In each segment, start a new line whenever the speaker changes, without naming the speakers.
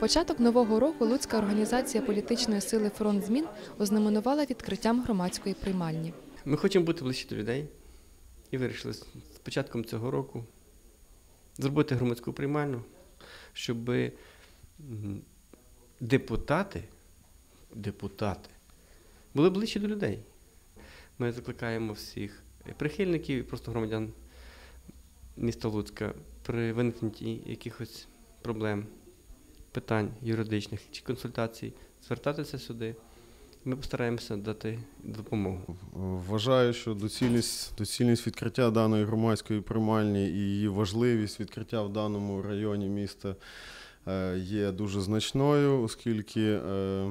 Початок нового року Луцька організація політичної сили Фронт змін ознаменувала відкриттям громадської приймальні.
Ми хочемо бути ближче до людей і вирішили з початком цього року зробити громадську приймальну, щоб депутати, депутати були ближче до людей. Ми закликаємо всіх прихильників і просто громадян міста Луцька при виникненні якихось проблем, питань юридичних чи консультацій звертатися сюди. Ми постараємося дати допомогу.
Вважаю, що доцільність, доцільність відкриття даної громадської приймальні і її важливість відкриття в даному районі міста е, є дуже значною, оскільки е,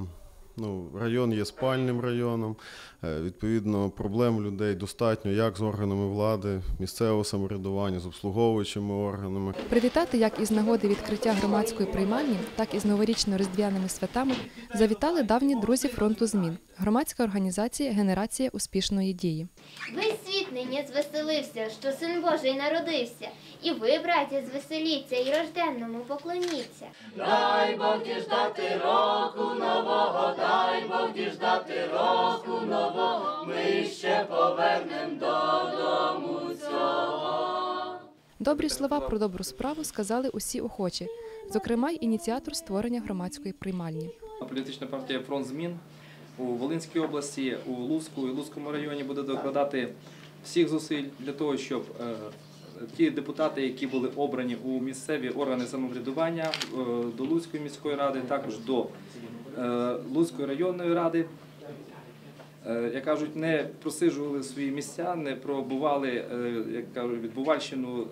ну, район є спальним районом. Е, Відповідно, проблем людей достатньо як з органами влади, місцевого самоврядування, з обслуговуючими органами.
Привітати як із нагоди відкриття громадської приймальні, так і з новорічно-різдвяними святами завітали давні друзі фронту змін, громадська організація Генерація успішної дії.
Весь світ нині звеселився, що син Божий народився. І ви, браття, звеселіться, і рожденному поклоніться.
Добрі слова про добру справу сказали усі охочі, зокрема й ініціатор створення громадської приймальні.
Політична партія Фронт змін у Волинській області, у Луцьку і Луцькому районі буде докладати всіх зусиль для того, щоб е, ті депутати, які були обрані у місцеві органи самоврядування е, до Луцької міської ради, також до Луцької районної ради, е, як кажуть, не просиджували свої місця, не пробували, е, як кажуть, відбувальщину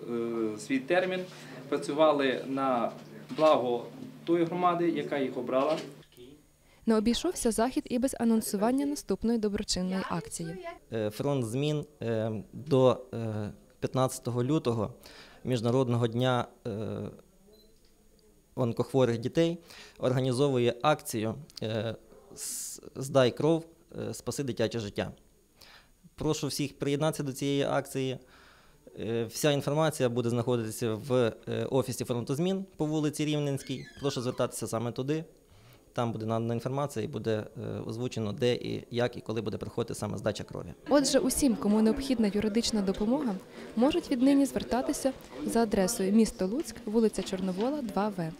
е, свій термін, працювали на благо тої громади, яка їх обрала.
Не обійшовся захід і без анонсування наступної доброчинної акції.
Е, Фронт змін е, до е, 15 лютого, Міжнародного дня е, онкохворих дітей, організовує акцію е, Здай кров, е, спаси дитяче життя. Прошу всіх приєднатися до цієї акції. Е, Вся інформація буде знаходитися в офісі фронту змін по вулиці Рівненській. Прошу звертатися саме туди. Там буде надана інформація і буде е, озвучено, де і як і коли буде проходити саме здача крові.
Отже, усім, кому необхідна юридична допомога, можуть віднині звертатися за адресою місто Луцьк, вулиця Чорновола, 2В.